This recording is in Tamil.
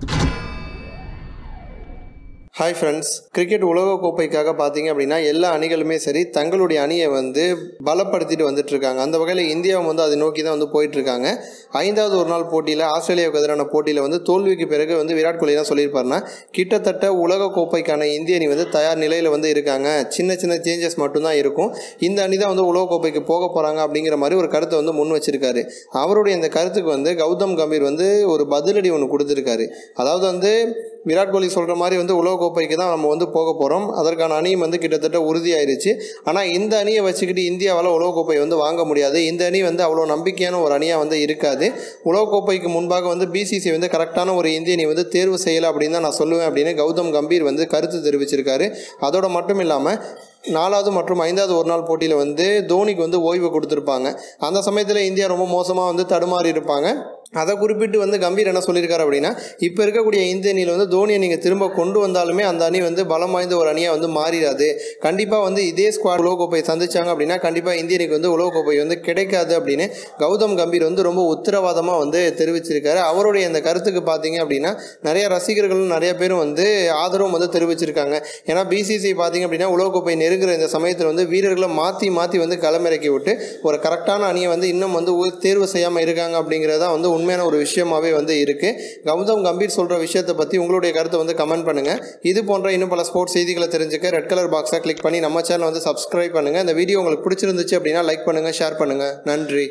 you ஹாய் ஃப்ரெண்ட்ஸ் கிரிக்கெட் உலகக்கோப்பைக்காக பார்த்தீங்க அப்படின்னா எல்லா அணிகளுமே சரி தங்களுடைய அணியை வந்து பலப்படுத்திட்டு வந்துட்டு இருக்காங்க. அந்த வகையில் இந்தியாவும் வந்து அதை நோக்கி தான் வந்து போயிட்டு இருக்காங்க. ஐந்தாவது ஒரு நாள் போட்டியில் ஆஸ்திரேலியாவுக்கு எதிரான போட்டியில் வந்து தோல்விக்கு பிறகு வந்து விராட் கோலி தான் சொல்லியிருப்பாருன்னா கிட்டத்தட்ட உலகக்கோப்பைக்கான இந்திய அணி வந்து தயார் நிலையில் வந்து இருக்காங்க. சின்ன சின்ன சேஞ்சஸ் மட்டும்தான் இருக்கும். இந்த அணி தான் வந்து உலகக்கோப்பைக்கு போக போகிறாங்க அப்படிங்கிற மாதிரி ஒரு கருத்தை வந்து முன் வச்சிருக்காரு. அவருடைய இந்த கருத்துக்கு வந்து கௌதம் கம்பீர் வந்து ஒரு பதிலடி ஒன்று கொடுத்துருக்காரு. அதாவது வந்து விராட் கோலி சொல்கிற மாதிரி வந்து உலகக்கோப்பைக்கு தான் நம்ம வந்து போக போகிறோம் அதற்கான அணியும் வந்து கிட்டத்தட்ட உறுதியாயிருச்சு. ஆனால் இந்த அணியை வச்சுக்கிட்டு இந்தியாவால் உலகக்கோப்பை வந்து வாங்க முடியாது. இந்த அணி வந்து அவ்வளோ நம்பிக்கையான ஒரு அணியாக வந்து இருக்காது. உலகக்கோப்பைக்கு முன்பாக வந்து பிசிசி வந்து கரெக்டான ஒரு இந்திய அணி வந்து தேர்வு செய்யலை அப்படின்னு தான் நான் சொல்லுவேன் அப்படின்னு கௌதம் கம்பீர் வந்து கருத்து தெரிவிச்சிருக்காரு. அதோட மட்டும் இல்லாமல் நாலாவது மற்றும் ஐந்தாவது ஒரு நாள் போட்டியில் வந்து தோனிக்கு வந்து ஓய்வு கொடுத்துருப்பாங்க. அந்த சமயத்தில் இந்தியா ரொம்ப மோசமாக வந்து தடுமாறி இருப்பாங்க அதை குறிப்பிட்டு வந்து கம்பீர் என்ன சொல்லியிருக்காரு அப்படின்னா இப்போ இருக்கக்கூடிய இந்திய அணியில் வந்து தோனியை நீங்கள் திரும்ப கொண்டு வந்தாலுமே அந்த அணி வந்து பலம் வாய்ந்த ஒரு அணியாக வந்து மாறிடாது கண்டிப்பாக வந்து இதே ஸ்குவாட் உலகக்கோப்பை சந்திச்சாங்க அப்படின்னா கண்டிப்பாக இந்திய அணிக்கு வந்து உலகக்கோப்பை வந்து கிடைக்காது அப்படின்னு கௌதம் கம்பீர் வந்து ரொம்ப உத்தரவாதமாக வந்து தெரிவிச்சிருக்காரு. அவருடைய இந்த கருத்துக்கு பார்த்தீங்க அப்படின்னா நிறைய ரசிகர்களும் நிறைய பேரும் வந்து ஆதரவும் வந்து தெரிவிச்சிருக்காங்க. ஏன்னா பிசிசி பார்த்தீங்க அப்படின்னா உலகக்கோப்பை நெருங்குற இந்த சமயத்தில் வந்து வீரர்களை மாற்றி மாற்றி வந்து களமிறக்கி விட்டு ஒரு கரெக்டான அணியை வந்து இன்னும் வந்து தேர்வு செய்யாமல் இருக்காங்க அப்படிங்கிறத வந்து உண்மையான ஒரு விஷயமாவே வந்து இருக்குது கௌதம் கம்பீர் சொல்கிற விஷயத்தை பற்றி உங்களுடைய கருத்தை வந்து கமெண்ட் பண்ணுங்கள் இது போன்ற இன்னும் பல ஸ்போர்ட்ஸ் செய்திகளை தெரிஞ்சுக்க ரெட் கலர் பாக்ஸை கிளிக் பண்ணி நம்ம சேனல் வந்து சப்ஸ்கிரைப் பண்ணுங்கள் இந்த வீடியோ உங்களுக்கு பிடிச்சிருந்துச்சு அப்படின்னா லைக் பண்ணுங்கள் ஷேர் பண்ணுங்கள் நன்றி.